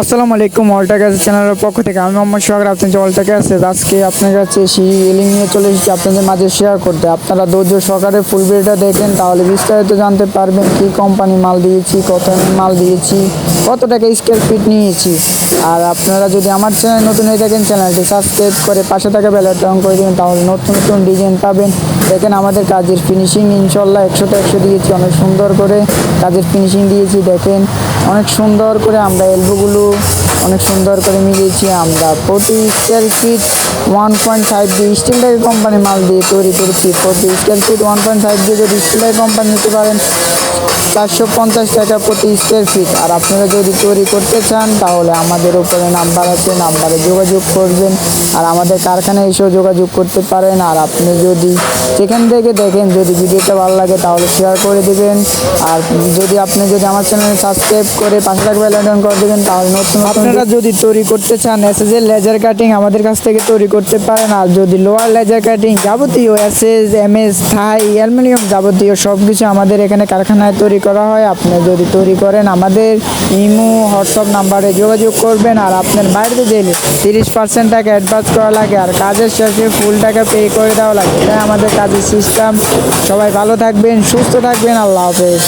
আসসালামু আলাইকুম অলটা গ্যাস চ্যানেলের পক্ষ থেকে। আমি মোহাম্মদ সোহাগ আপনি যে অলটা গ্যাস আজকে আপনার কাছে সেই সিলিং নিয়ে চলে এসেছি আপনাদের মাঝে শেয়ার করতে। আপনারা ধৈর্য সহকারে ফুল ভিডিওটা দেখেন, তাহলে বিস্তারিত জানতে পারবেন কি কোম্পানি মাল দিয়েছি, কত মাল দিয়েছি, কত টাকা স্কোয়ার ফিট নিয়েছি। আর আপনারা যদি আমার চ্যানেল নতুন হয়ে থাকেন চ্যানেলটি সাবস্ক্রাইব করে পাশে থাকা বেলাটা অন করে দেবেন, তাহলে নতুন নতুন ডিজাইন পাবেন। দেখেন আমাদের কাজের ফিনিশিং ইনশাল্লাহ একশোটা একশো দিয়েছি, অনেক সুন্দর করে কাজের ফিনিশিং দিয়েছি, দেখেন। অনেক সুন্দর করে আমরা এলবোগুলো অনেক সুন্দর করে মিলিয়েছি, আমরা প্রতি square feet one point five দিয়ে স্টিলটাই কোম্পানি মাল দিয়ে তৈরি করেছি। প্রতি square feet one point five দিয়ে যদি স্টিলটাই কোম্পানি নিতে পারেন চারশো পঞ্চাশ টাকা প্রতি স্কোয়ার ফিট আর আপনারা যদি তৈরি করতে চান তাহলে আমাদের উপরে নাম্বার আছে নাম্বারে যোগাযোগ করবেন। আর আমাদের কারখানায় এসেও যোগাযোগ করতে পারেন। আর আপনি যদি যেখান থেকে দেখেন যদি ভিডিওটা ভালো লাগে তাহলে শেয়ার করে দেবেন। আর যদি আপনি যদি আমার চ্যানেলে সাবস্ক্রাইব করে পাশে থাকবে বেলাইকন করে দেবেন তাহলে নতুন আপনারা যদি তৈরি করতে চান এসএস এর লেজার কাটিং আমাদের কাছ থেকে তৈরি করতে পারেন। আর যদি লোয়ার লেজার কাটিং যাবতীয় এসএস এমএস থাই অ্যালুমিনিয়াম যাবতীয় সব কিছু আমাদের এখানে কারখানায় তৈরি করা হয়। আপনি যদি তৈরি করেন আমাদের ইমো, হোয়াটসঅ্যাপ নাম্বারে যোগাযোগ করবেন আর আপনার বাইরে দিলে তিরিশ পার্সেন্ট টাকা অ্যাডভান্স করা লাগে আর কাজের শেষে ফুল টাকা পে করে দেওয়া লাগে। এটাই আমাদের কাজের সিস্টেম সবাই ভালো থাকবেন, সুস্থ থাকবেন। আল্লাহ হাফেজ।